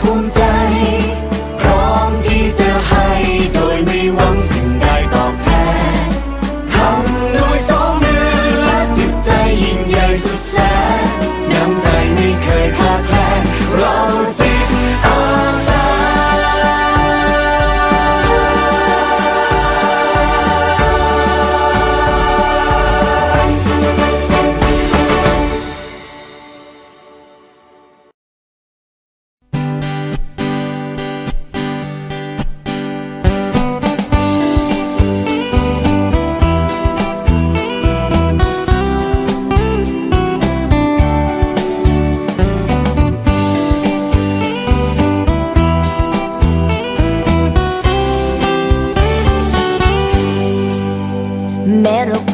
ภูมิใจ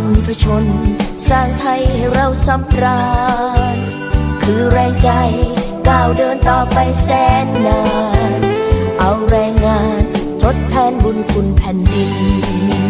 รรพชน สร้างไทยให้เราสำราญ คือแรงใจก้าวเดินต่อไปแสนนาน เอาแรงงานทดแทนบุญคุณแผ่นดิน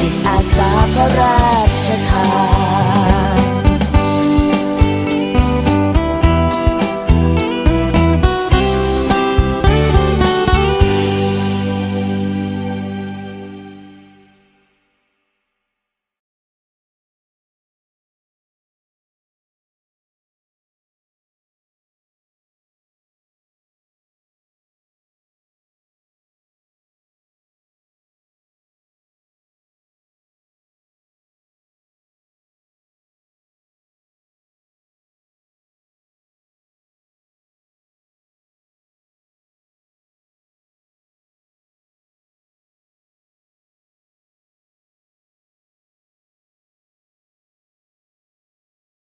จิตอาสาพระรา